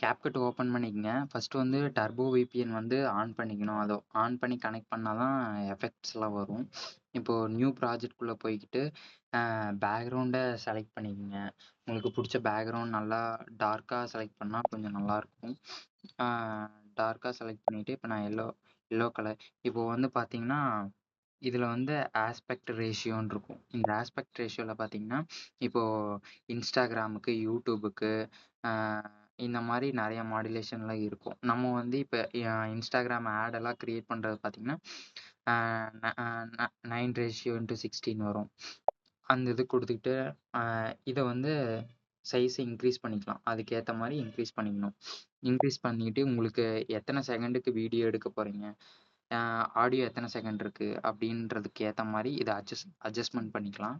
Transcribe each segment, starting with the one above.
CapCut open பண்ணிக்கங்க. First வந்து turbo VPN வந்து ஆன் பண்ணிக்கணும். அதோ ஆன் பண்ணி கனெக்ட் பண்ணால் தான் எஃபெக்ட்ஸ்லாம் வரும். இப்போது நியூ ப்ராஜெக்ட்குள்ளே போய்க்கிட்டு, பேக்ரவுண்டை செலக்ட் பண்ணிக்கங்க. உங்களுக்கு பிடிச்ச பேக்ரவுண்ட் நல்லா டார்க்காக செலக்ட் பண்ணால் கொஞ்சம் நல்லாயிருக்கும் டார்க்காக செலக்ட் பண்ணிவிட்டு இப்போ நான் எல்லோ எல்லோ கலர் இப்போது வந்து பார்த்தீங்கன்னா, இதில் வந்து ஆஸ்பெக்ட் ரேஷியோன்னு இருக்கும். இந்த ஆஸ்பெக்ட் ரேஷியோவில் பார்த்தீங்கன்னா, இப்போது இன்ஸ்டாகிராமுக்கு யூடியூபுக்கு இந்த மாதிரி நிறைய மாடுலேஷன்லாம் இருக்கும். நம்ம வந்து இப்போ இன்ஸ்டாகிராம் ஆடெல்லாம் க்ரியேட் பண்ணுறது பார்த்தீங்கன்னா, அ ந அ ந 9:16 வரும். அந்த இது கொடுத்துக்கிட்டு இதை வந்து சைஸை இன்க்ரீஸ் பண்ணிக்கலாம். அதுக்கேற்ற மாதிரி இன்க்ரீஸ் பண்ணிக்கணும். இன்க்ரீஸ் பண்ணிக்கிட்டு உங்களுக்கு எத்தனை செகண்டுக்கு வீடியோ எடுக்க போகிறீங்க ஆடியோ எத்தனை செகண்ட் இருக்குது அப்படின்றதுக்கு ஏற்ற மாதிரி இதை அட்ஜஸ்ட் அட்ஜஸ்ட்மெண்ட் பண்ணிக்கலாம்.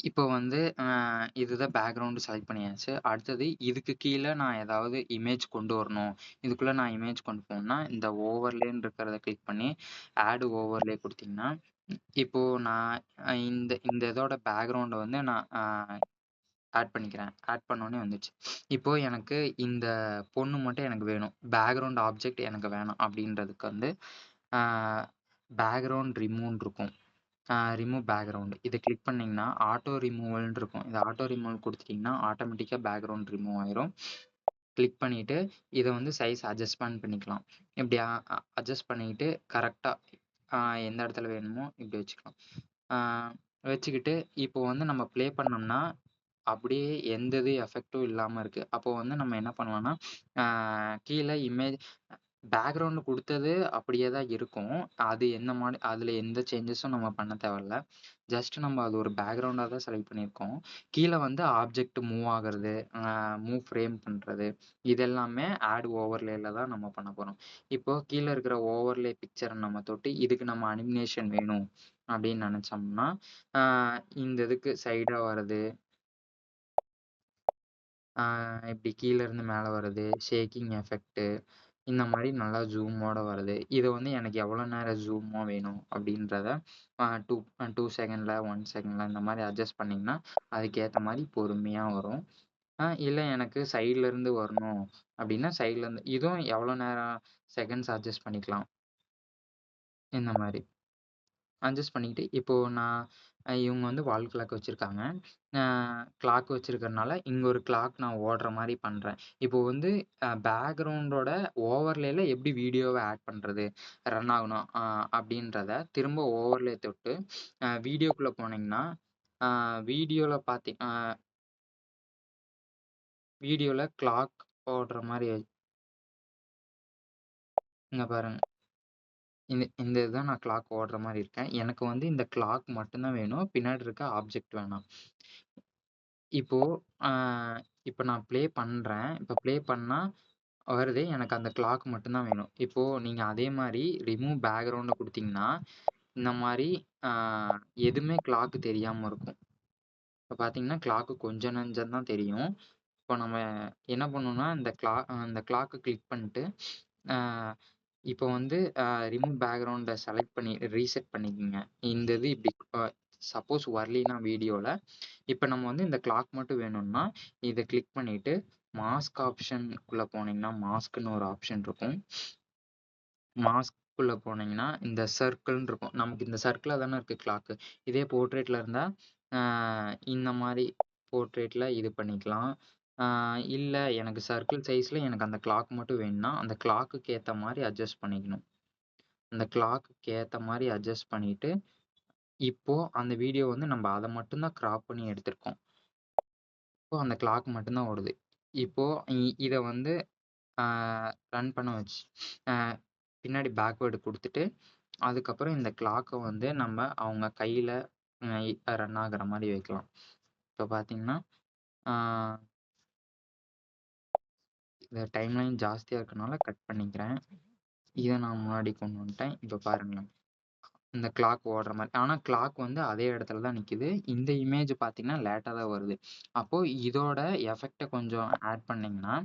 இப்போ வந்து அ இதுதான் பேக்ரவுண்டு செலக்ட் பண்ணியாச்சு. அடுத்தது இதுக்கு கீழ நான் ஏதாவது இமேஜ் கொண்டு வரணும். இதுக்குள்ள நான் இமேஜ் கொண்டு போணும்னா, இந்த ஓவர்லேன்னு இருக்கிறத கிளிக் பண்ணி, ஆட் ஓவர்லே குடுத்தீங்கன்னா, இப்போ நான் இந்த இந்த இதோட பேக்கிரவுண்ட வந்து நான் அ ஆட் பண்ணிக்கிறேன். ஆட் பண்ணோனே வந்துச்சு இப்போ எனக்கு இந்த பொண்ணு மட்டும் எனக்கு வேணும். பேக்கிரவுண்ட் ஆப்ஜெக்ட் எனக்கு வேணாம் அப்படின்றதுக்கு வந்து, அ பேக்கிரவுண்ட் ரிமூவ்ன்னு இருக்கும். ரிமூவ் பேக்ரவுண்ட் இதை கிளிக் பண்ணிங்கன்னா ஆட்டோ ரிமூவல்னு இருக்கும். இத ஆட்டோ ரிமூவல் கொடுத்துட்டிங்கன்னா ஆட்டோமேட்டிக்காக பேக்ரவுண்ட் ரிமூவ் ஆயிரும். கிளிக் பண்ணிட்டு, இதை வந்து சைஸ் அட்ஜஸ்ட்மெண்ட் பண்ணிக்கலாம். இப்படி அட்ஜஸ்ட் பண்ணிக்கிட்டு, கரெக்டாக எந்த இடத்துல வேணுமோ இப்படி வச்சுக்கலாம். வச்சுக்கிட்டு, இப்போ வந்து நம்ம ப்ளே பண்ணோம்னா, அப்படியே எந்த இது எஃபெக்ட்டும் இல்லாமல் இருக்கு. அப்போ வந்து நம்ம என்ன பண்ணலாம்னா, கீழே இமேஜ் பேக்ரவுண்ட் குடுத்தது அப்படியே தான் இருக்கும். அது எந்த மாரி அதுல எந்த சேஞ்சஸும் நம்ம பண்ண தேவையில்ல. ஜஸ்ட் நம்ம அது ஒரு பேக்கிரவுண்டா தான் செலக்ட் பண்ணியிருக்கோம். கீழ வந்து ஆப்ஜெக்ட் மூவ் ஆகுறது, மூவ் ஃப்ரேம் பண்றது, இது எல்லாமே ஆட் ஓவர்லேல தான் நம்ம பண்ண போறோம். இப்போ கீழ இருக்கிற ஓவர்லே பிக்சரை நம்ம தொட்டு, இதுக்கு நம்ம அனிமேஷன் வேணும் அப்படின்னு நினச்சோம்னா இந்த இதுக்கு சைடா வர்றது இப்படி கீழ இருந்து மேல வர்றது, ஷேக்கிங் எஃபெக்ட் இந்த மாதிரி நல்லா ஜூமோட வருது. இது வந்து எனக்கு எவ்வளோ நேரம் ஜூமோ வேணும் அப்படின்றத டூ டூ செகண்டில் ஒன் செகண்டில் இந்த மாதிரி அட்ஜஸ்ட் பண்ணிங்கன்னா அதுக்கேற்ற மாதிரி பொறுமையாக வரும். இல்லை எனக்கு சைட்லேருந்து வரணும் அப்படின்னா, சைட்லேருந்து இதுவும் எவ்வளோ நேரம் செகண்ட்ஸ் அட்ஜஸ்ட் பண்ணிக்கலாம். இந்த மாதிரி அட்ஜஸ்ட் பண்ணிக்கிட்டு, இப்போது நான் இவங்க வந்து வால் கிளாக் வச்சிருக்காங்க. கிளாக் வச்சுருக்கறனால இங்கே ஒரு கிளாக் நான் ஓடுற மாதிரி பண்ணுறேன் இப்போ வந்து பேக்ரவுண்டோட ஓவர்லேயில் எப்படி வீடியோவை ஆட் பண்ணுறது ரன் ஆகணும் அப்படின்றத திரும்ப ஓவர்லே தொட்டு, வீடியோக்குள்ளே போனீங்கன்னா, வீடியோவில் பார்த்தி வீடியோவில் கிளாக் ஓடுற மாதிரி இங்கே பாருங்கள் இந்த இந்த இதுதான் நான் கிளாக் ஓடுற மாதிரி இருக்கேன். எனக்கு வந்து இந்த கிளாக் மட்டும்தான் வேணும். பின்னாடி இருக்க ஆப்ஜெக்ட் வேணாம். இப்போ இப்போ நான் ப்ளே பண்றேன். இப்போ ப்ளே பண்ணால் வருது. எனக்கு அந்த கிளாக் மட்டும்தான் வேணும். இப்போது நீங்கள் அதே மாதிரி ரிமூவ் பேக்ரவுண்டை கொடுத்தீங்கன்னா இந்த மாதிரி எதுவுமே கிளாக்கு தெரியாமல் இருக்கும். இப்போ பார்த்தீங்கன்னா, கிளாக்கு கொஞ்சம் நஞ்சம் தான் தெரியும். இப்போ நம்ம என்ன பண்ணணும்னா, இந்த கிளா அந்த கிளாக்கு கிளிக் பண்ணிட்டு, இப்போ வந்து ரிமூவ் பேக்ரவுண்டை செலக்ட் பண்ணி ரீசெட் பண்ணிக்கோங்க இந்த இது இப்படி சப்போஸ் வரலினா வீடியோவில் இப்போ நம்ம வந்து இந்த கிளாக் மட்டும் வேணும்னா, இதை கிளிக் பண்ணிவிட்டு மாஸ்க் ஆப்ஷனுக்குள்ளே போனீங்கன்னா, மாஸ்க்குன்னு ஒரு ஆப்ஷன் இருக்கும். மாஸ்க்குள்ளே போனீங்கன்னா, இந்த சர்க்கிள்னு இருக்கும். நமக்கு இந்த சர்க்கிளாக தானே இருக்குது கிளாக்கு. இதே போர்ட்ரேட்டில் இருந்தால் இந்த மாதிரி போர்ட்ரேட்டில் இது பண்ணிக்கலாம். இல்லை எனக்கு சர்க்கிள் சைஸில் எனக்கு அந்த கிளாக் மட்டும் வேணும்னா, அந்த கிளாக்குக்கு ஏற்ற மாதிரி அட்ஜஸ்ட் பண்ணிக்கணும். அந்த கிளாக்குக்கு ஏற்ற மாதிரி அட்ஜஸ்ட் பண்ணிட்டு, இப்போது அந்த வீடியோ வந்து நம்ம அதை மட்டும்தான் க்ராப் பண்ணி எடுத்திருக்கோம். இப்போது அந்த கிளாக் மட்டும்தான் ஓடுது. இப்போது இ வந்து ரன் பண்ண வச்சு பின்னாடி பேக்வேர்டு கொடுத்துட்டு அதுக்கப்புறம் இந்த கிளாக்கை வந்து நம்ம அவங்க கையில் ரன் ஆகிற மாதிரி வைக்கலாம். இப்போ பார்த்தீங்கன்னா, டைம் லைன் ஜாஸ்தியாக இருக்கனால கட் பண்ணிக்கிறேன். இதை நான் முன்னாடி கொண்டு வந்துட்டேன். இப்போ பாருங்களேன் இந்த கிளாக் ஓடுற மாதிரி ஆனால் கிளாக் வந்து அதே இடத்துல தான் நிற்கிது இந்த இமேஜ் பார்த்தீங்கன்னா, லேட்டாக தான் வருது. அப்போது இதோட எஃபெக்டை கொஞ்சம் ஆட் பண்ணிங்கன்னா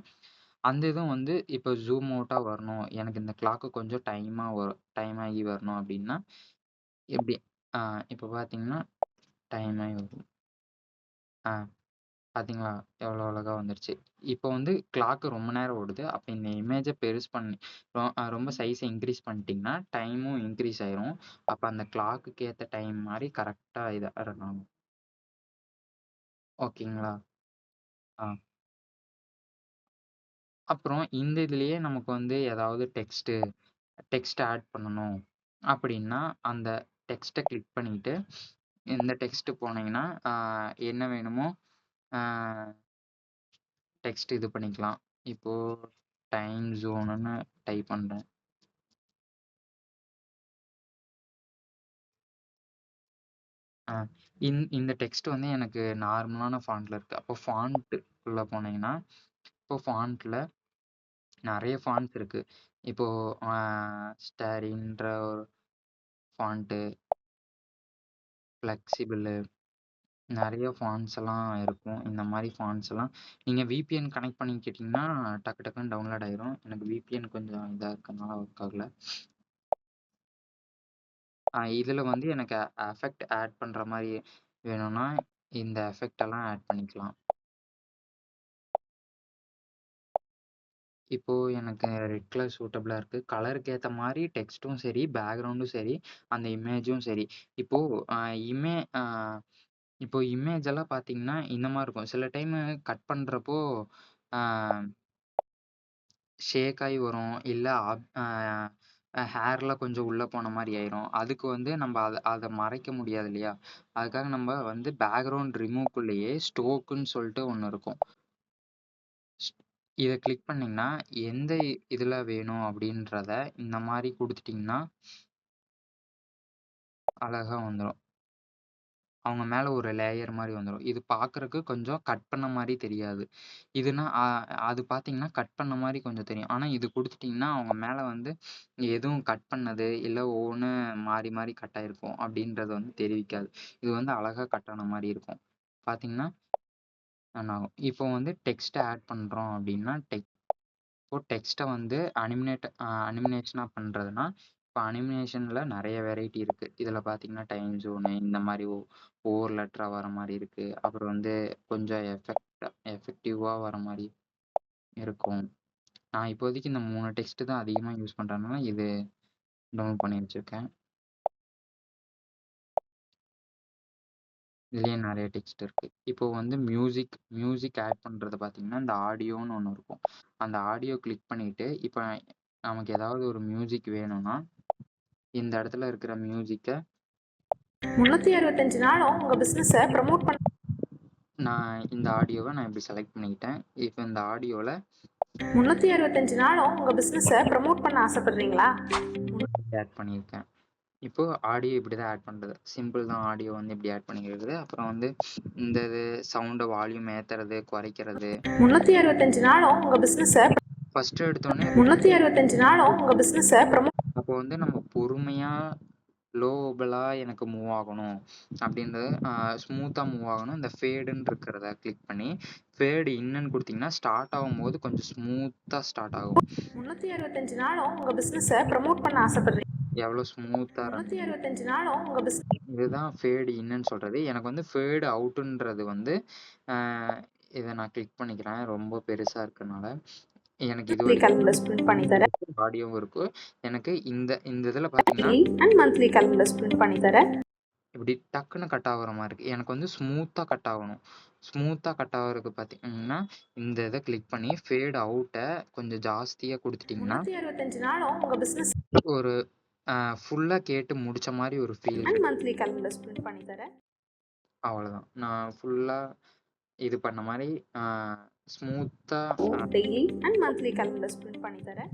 அந்த இதுவும் வந்து இப்போ ஜூம் அவுட்டாக வரணும். எனக்கு இந்த கிளாக்கு கொஞ்சம் டைமாக வரும் டைம் ஆகி வரணும் அப்படின்னா, எப்படி ஆ பார்த்தீங்கன்னா, டைம் ஆகி வரும். ஆ பார்த்தீங்களா? எவ்வளோ அழகா வந்துருச்சு. இப்போ வந்து கிளாக்கு ரொம்ப நேரம் ஓடுது. அப்போ இந்த இமேஜை பெருசு பண்ணி ரொ ரொம்ப சைஸை இன்க்ரீஸ் பண்ணிட்டீங்கன்னா, டைமும் இன்க்ரீஸ் ஆயிரும். அப்போ அந்த கிளாக்குக்கு ஏற்ற டைம் மாதிரி கரெக்டாக இதாக ரன் ஓகேங்களா? ஆ. அப்புறம் இந்த இதுலயே நமக்கு வந்து ஏதாவது டெக்ஸ்ட்டு டெக்ஸ்ட் ஆட் பண்ணணும் அப்படின்னா, அந்த டெக்ஸ்ட்டை கிளிக் பண்ணிட்டு, இந்த டெக்ஸ்ட் போனீங்கன்னா, என்ன வேணுமோ டெக்ஸ்ட் இது பண்ணிக்கலாம். இப்போ டைம் ஜோனுன்னு டைப் பண்ணுறேன் ஆ இந் இந்த டெக்ஸ்ட் வந்து எனக்கு நார்மலான ஃபாண்ட்டில் இருக்குது அப்போ ஃபாண்ட்டுக்குள்ளே போனீங்கன்னா, இப்போ ஃபாண்ட்டில் நிறைய ஃபாண்ட்ஸ் இருக்குது இப்போது ஸ்டாரின்ற ஒரு ஃபாண்ட்டு ஃப்ளெக்சிபிளு நெறைய ஃபாண்ட்ஸ் எல்லாம் இருக்கும். இந்த மாரி ஃபான்ஸ் எல்லாம் நீங்க விபிஎன் கனெக்ட் பண்ணிக்கிட்டீங்கன்னா, டக்கு டக்குன்னு டவுன்லோட் ஆயிரும். எனக்கு விபிஎன் கொஞ்சம் இதா இருக்கனால ஒர்க் ஆகல. ஆ இதுல வந்து எனக்கு எஃபெக்ட் ஆட் பண்ற மாரி வேணும்னா, இந்த எஃபெக்ட் எல்லாம் ஆட் பண்ணிக்கலாம். இப்போ எனக்கு ரெட் கலர் சூட்டபிளா இருக்கு. கலருக்கு ஏத்த மாரி டெக்ஸ்ட்டும் சரி, பேக்கிரவுண்டும் சரி, அந்த இமேஜும் சரி. இப்போ அ இமே அ இப்போ இமேஜ் எல்லாம் பார்த்தீங்கன்னா, இந்த மாதிரி இருக்கும். சில டைமு கட் பண்ணுறப்போ ஷேக் ஆகி வரும். இல்லை அப் ஹேர்லாம் கொஞ்சம் உள்ளே போன மாதிரி ஆயிரும். அதுக்கு வந்து நம்ம அதை அதை மறைக்க முடியாது இல்லையா? அதுக்காக நம்ம வந்து பேக்ரவுண்ட் ரிமூவ்க்குள்ளேயே ஸ்டோக்குன்னு சொல்லிட்டு ஒன்று இருக்கும். இதை கிளிக் பண்ணிங்கன்னா எந்த இதில் வேணும் அப்படின்றத இந்த மாதிரி கொடுத்துட்டிங்கன்னா அழகாக வந்துடும் அவங்க மேலே ஒரு லேயர் மாதிரி வந்துடும் இது பார்க்கறக்கு கொஞ்சம் கட் பண்ண மாதிரி தெரியாது. இதுனா அது பார்த்தீங்கன்னா, கட் பண்ண மாதிரி கொஞ்சம் தெரியும். ஆனால் இது கொடுத்துட்டிங்கன்னா அவங்க மேலே வந்து எதுவும் கட் பண்ணது, இல்லை ஒவ்வொன்று மாறி மாறி கட் ஆகிருக்கும் அப்படின்றது வந்து தெரிவிக்காது. இது வந்து அழகாக கட் ஆன மாதிரி இருக்கும். பார்த்தீங்கன்னா, ஆகும். இப்போ வந்து டெக்ஸ்ட்டை ஆட் பண்ணுறோம் அப்படின்னா, டெக் இப்போ டெக்ஸ்ட்டை வந்து அனிமினேட் அனிமினேஷனாக பண்ணுறதுனா இப்போ அனிமேஷனில் நிறைய வெரைட்டி இருக்குது இதில் பார்த்தீங்கன்னா, டைம் ஜோனு இந்த மாதிரி ஒ ஒவ்வொரு லெட்டரா வர மாதிரி இருக்குது அப்புறம் வந்து கொஞ்சம் எஃபெக்ட் எஃபெக்டிவாக வர மாதிரி இருக்கும். நான் இப்போதைக்கு இந்த மூணு டெக்ஸ்ட்டு தான் அதிகமாக யூஸ் பண்ணுறேன்னா இது டவுன்லோட் பண்ணி வச்சுருக்கேன் இதுலேயே நிறைய டெக்ஸ்ட் இருக்குது இப்போ வந்து மியூசிக் மியூசிக் ஆட் பண்ணுறது பார்த்தீங்கன்னா, இந்த ஆடியோன்னு ஒன்று இருக்கும். அந்த ஆடியோ கிளிக் பண்ணிவிட்டு இப்போ நமக்கு ஏதாவது ஒரு மியூசிக் வேணும்னா, இந்த இடத்துல இருக்கிற மியூசிக்க 365 நாளும் உங்க பிசினஸ ப்ரமோட் பண்ண நான் இந்த ஆடியோவ நான் இப்படி செலக்ட் பண்ணிக்கிட்டேன். இப்ப இந்த ஆடியோல 365 நாளும் உங்க பிசினஸ ப்ரமோட் பண்ண ஆசைப்படுறீங்களா ஆட் பண்ணியிருக்கேன். இப்போ ஆடியோ இப்படிதான் ஆட் பண்றது. சிம்பிள் தான் ஆடியோ வந்து இப்படி ஆட் பண்ணிக்கிறது. அப்புறம் வந்து இந்த இது சவுண்ட வால்யூம் ஏத்துறது, குறைக்கிறது. 365 நாளும் உங்க பிசினஸ ஃபர்ஸ்ட் எடுத்தோனே 365 நாளும் உங்க பிசினஸ ப்ரமோட் அப்போ வந்து நம்ம பொறுமையா லோபலா எனக்கு மூவ் ஆகணும் அப்படின்றது ஸ்மூத்தாக மூவ் ஆகணும். இந்த ஃபேடுன்னு இருக்கிறத கிளிக் பண்ணி ஃபேடு இன்னன்னு கொடுத்தீங்கன்னா ஸ்டார்ட் ஆகும்போது கொஞ்சம் ஸ்மூத்தாக ஸ்டார்ட் ஆகும். 365 நாளும் உங்க பிசினஸ ப்ரமோட் பண்ண ஆசைப்படுறீங்க. எவ்வளோ ஸ்மூத்தாக 365 நாளும் உங்க பிசினஸ் இதுதான் ஃபேடு இன்னன்னு சொல்கிறது எனக்கு வந்து ஃபேடு அவுட்டுன்றது வந்து இதை நான் கிளிக் பண்ணிக்கிறேன். ரொம்ப பெருசாக இருக்கனால. எனக்கு இது கால்குலஸ் பிரிண்ட் பண்ணி தரேன். ஆடியோவும் இருக்கும் எனக்கு இந்த இந்த இதில் பார்த்தீங்கன்னா அண்ட் மந்த்லி கால்குலஸ் பிரிண்ட் பண்ணி தரேன். இப்படி டக்குன்னு கட் ஆகுற மாதிரி இருக்கு. எனக்கு வந்து ஸ்மூத்தாக கட் ஆகணும். ஸ்மூத்தாக கட் ஆகுறதுக்கு பார்த்தீங்கன்னா இந்த இதை கிளிக் பண்ணி ஃபேட் அவுட்டை கொஞ்சம் ஜாஸ்தியாக கொடுத்துட்டிங்கன்னா 365 நாளும் உங்க பிசினஸ் ஒரு ஃபுல்லாக கேட்டு முடிச்ச மாதிரி ஒரு ஃபீல் மந்த்லி கால்குலஸ் பிரிண்ட் பண்ணி தரேன். அவ்வளோதான் நான் ஃபுல்லாக இது பண்ண மாதிரி ஸ்மூத்தாக daily and monthly calculus print பண்ணி தரேன்.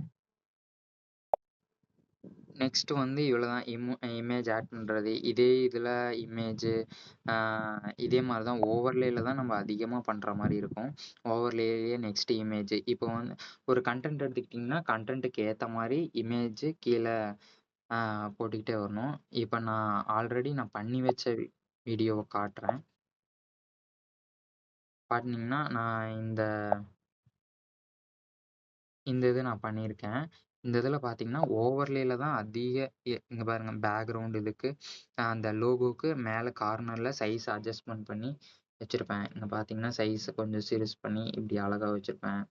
நெக்ஸ்ட் வந்து இவ்வளோதான் இமோ இமேஜ் ஆட் பண்ணுறது இதே இதில் இமேஜு இதே மாதிரி தான் ஓவர்லேயில் தான் நம்ம அதிகமாக பண்ணுற மாதிரி இருக்கும். ஓவர்லேயே நெக்ஸ்ட் இமேஜ் இப்போ வந்து ஒரு கண்டென்ட் எடுத்துக்கிட்டிங்கன்னா கண்டென்ட்டுக்கு ஏற்ற மாதிரி இமேஜ் கீழே போட்டுக்கிட்டே வரணும். இப்போ நான் ஆல்ரெடி நான் பண்ணி வச்ச வீடியோவை காட்டுறேன். பார்த்தீங்கன்னா நான் இந்த இந்த இது நான் பண்ணியிருக்கேன். இந்த இதில் பார்த்தீங்கன்னா ஓவர்லேல தான் அதிக இங்கே பாருங்கள் பாருங்க பேக்ரவுண்ட் இதுக்கு அந்த லோகோக்கு மேலே கார்னரில் சைஸ் அட்ஜஸ்ட்மெண்ட் பண்ணி வச்சுருப்பேன். இங்கே பார்த்தீங்கன்னா, சைஸை கொஞ்சம் சீரியஸ் பண்ணி இப்படி அழகாக வச்சுருப்பேன்.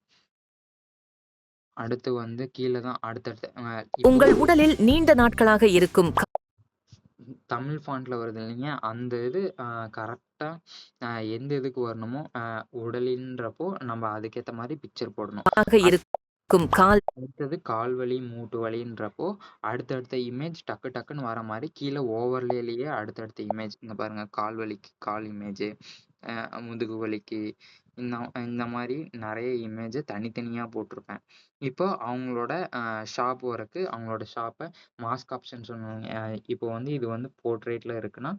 அடுத்து வந்து கீழே தான் அடுத்தடுத்து உங்கள் உடலில் நீண்ட நாட்களாக இருக்கும் தமிழ் ஃபாண்ட்ல வருது இல்லைங்க, அந்த இது அ எந்த இதுக்கு வரணுமோ, உடலின்றப்போ நம்ம அதுக்கேத்த மாரி பிக்சர் போடணும். இருக்கும் கால் அடுத்தது கால் வலி, மூட்டு வலின்றப்போ, அடுத்தடுத்த இமேஜ் டக்கு டக்குன்னு வர மாரி கீழ ஓவர்லேலயே அடுத்தடுத்த இமேஜ் இங்க பாருங்க கால் வலிக்கு கால் இமேஜு, முதுகு வலிக்கு இந்த இந்த மாதிரி நிறைய இமேஜை தனித்தனியாக போட்டிருப்பேன். இப்போ அவங்களோட ஷாப் ஒர்க்கு அவங்களோட ஷாப்பை மாஸ்க் ஆப்ஷன் சொன்னாங்க இப்போ வந்து இது வந்து போர்ட்ரேட்டில் இருக்குன்னா,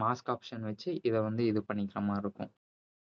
மாஸ்க் ஆப்ஷன் வச்சு இதை வந்து இது பண்ணிக்கிற மாதிரி இருக்கும்.